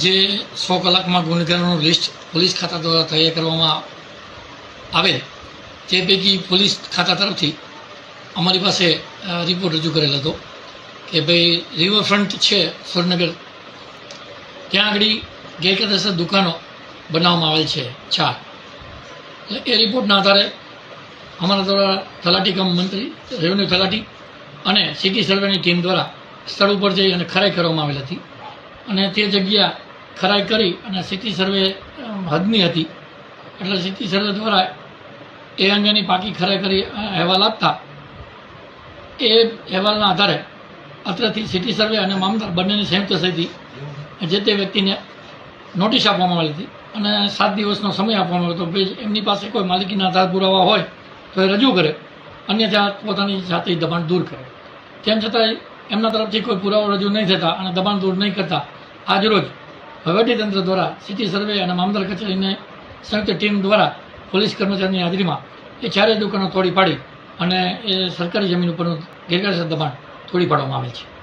જે સો કલાકમાં ગુનેગારોનું list police ખાતા દ્વારા તૈયાર કરવામાં આવે, તે પૈકી પોલીસ ખાતા તરફથી અમારી પાસે રિપોર્ટ રજૂ કરેલ હતો કે ભાઈ રિવરફ્રન્ટ છે સુરનગર ત્યાં આગળ ગેરકાયદેસર દુકાનો બનાવવામાં આવેલ છે, ચાર. એ રિપોર્ટના આધારે અમારા દ્વારા તલાટી કમ મંત્રી રેવન્યુ તલાટી અને સિટી સર્વેની ટીમ દ્વારા સ્થળ ઉપર જઈ અને ખરાઈ કરવામાં આવેલ હતી. અને તે જગ્યા ખરાઈ કરી અને સિટી સર્વે હદની હતી. એટલે સિટી સર્વે દ્વારા એ અંગેની પાકી ખરાઈ કરી અહેવાલ આપતા એ અહેવાલના આધારે અત્રેથી સિટી સર્વે અને મામદાર બંનેની સંયુક્ત સહિતી જે તે વ્યક્તિને નોટિસ આપવામાં આવી હતી અને સાત દિવસનો સમય આપવામાં આવ્યો હતો. એમની પાસે કોઈ માલિકીના આધાર પુરાવા હોય તો એ રજૂ કરે. અન્યથા પોતાની જાતે દબાણ દૂર કરે. તેમ છતાંય એમના તરફથી કોઈ પુરાવો રજૂ નહીં થતા અને દબાણ દૂર નહીં કરતા. આજરોજ વહીવટીતંત્ર દ્વારા સિટી સર્વે અને મામલદાર કચેરીને સંયુક્ત ટીમ દ્વારા પોલીસ કર્મચારીની હાજરીમાં એ ચારેય દુકાનો તોડી પાડી અને એ સરકારી જમીન ઉપરનું ગેરકાયદેસર દબાણ તોડી પાડવામાં આવેલ છે.